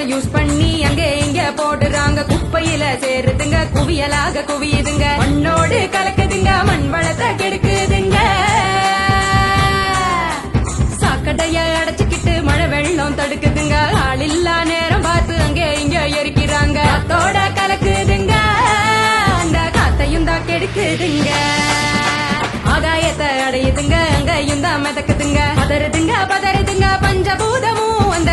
இல்ல யூஸ் பண்ணி அங்க இங்க போடுறாங்க. குப்பையில சேருதுங்க குவியலாக குவியுதுங்க. மண்ணோடு கலக்குதுங்க மண் வளத்தை கெடுக்குதுங்க. சாக்கடைய அடைச்சுக்கிட்டு மழை வெள்ளம் தடுக்குதுங்க. ஆளில்லா நேரம் பார்த்து அங்க இங்க எரிக்கிறாங்க. காத்தோட கலக்குதுங்க. அந்த காத்தையும் தான் கெடுக்குதுங்க. ஆகாயத்தை அடையுதுங்க அங்கையும் தான் மிதக்குதுங்க. பதறுதுங்க பதறுதுங்க பஞ்சபூதமும்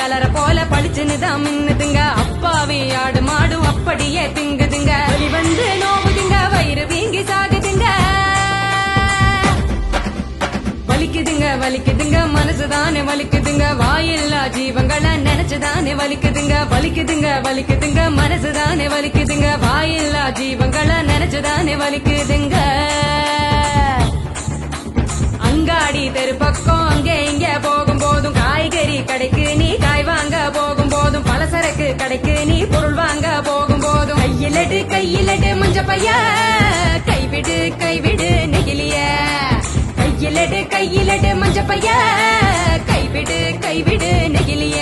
கலர போல பளிச்சுன்னு தான் மின்னுதுங்க. அப்பாவி ஆடு மாடு அப்படியே திங்குதுங்க. வலி வந்து நோவுதுங்க வயிறு வீங்கி சாகுதுங்க. வலிக்குதுங்க வலிக்குதுங்க மனசுதானே வலிக்குதுங்க. வாயில்லா ஜீவங்களை நினைச்சுதானே வலிக்குதுங்க. வலிக்குதுங்க வலிக்குதுங்க மனசுதானே வலிக்குதுங்க. வாயில்லா ஜீவங்களை நினைச்சுதானே வலிக்குதுங்க. அங்காடி தெரு பக்கம் அங்கே இங்க போகும் போதும் காய்கறி கடைக்கு மஞ்ச கைவிடு கைவிடு நெகிலிய. கையிலடு கையிலடு மஞ்ச பைய கைவிடு கைவிடு நெகிலிய.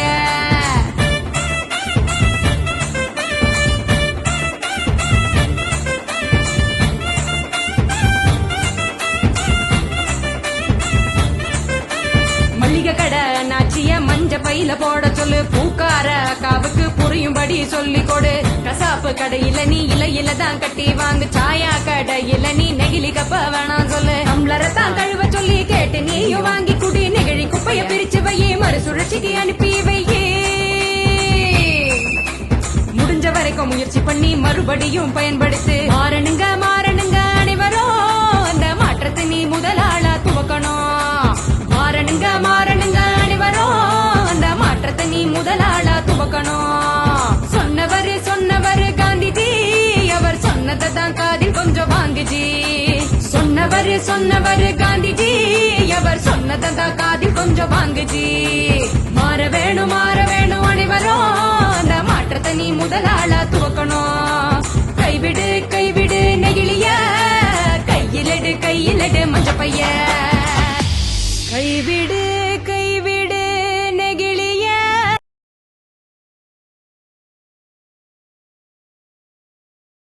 மல்லிகை கடை நாச்சிய மஞ்ச பையில போட சொல்லு பூக்கார காவுக்கு புரியும்படி சொல்லி கொடு. கசாப்பு கடையில நீ இலையில தான் கட்டி வாங்கு. சாயா கடையில நீ நெகிழி கப்ப வேணாம் சொல்லு. டம்ளரை தான் கழுவ சொல்லி கேட்டு நீயும் வாங்கி குடி. நெகிழி குப்பைய பிரிச்சு வையே. மறுசுழற்சிக்கு அனுப்பி வையே. முடிஞ்ச வரைக்கும் முயற்சி பண்ணி மறுபடியும் பயன்படுத்து. மாறணுங்க மாறணுங்க அனைவரும் அந்த மாற்றத்தை நீ முதலாளா துவக்கணும். மாறணுங்க மாறணுங்க அனைவரும் அந்த மாற்றத்தை நீ முதலாளா துவக்கணும். சொன்னவர் காந்திஜி அவர் சொன்னதை தான் காதில் கொஞ்சம் வாங்குஜி. சொன்னவர் சொன்னவர் காந்திஜி அவர் சொன்னதை தான் காதில் கொஞ்சம் வாங்குஜி. மாற வேணும் மாற வேணும் அனைவரும் அந்த மாற்றத்தை நீ முதலாள துவக்கணும். கைவிடு கைவிடு நெகிழிய கையிலடு கையிலடு மஞ்ச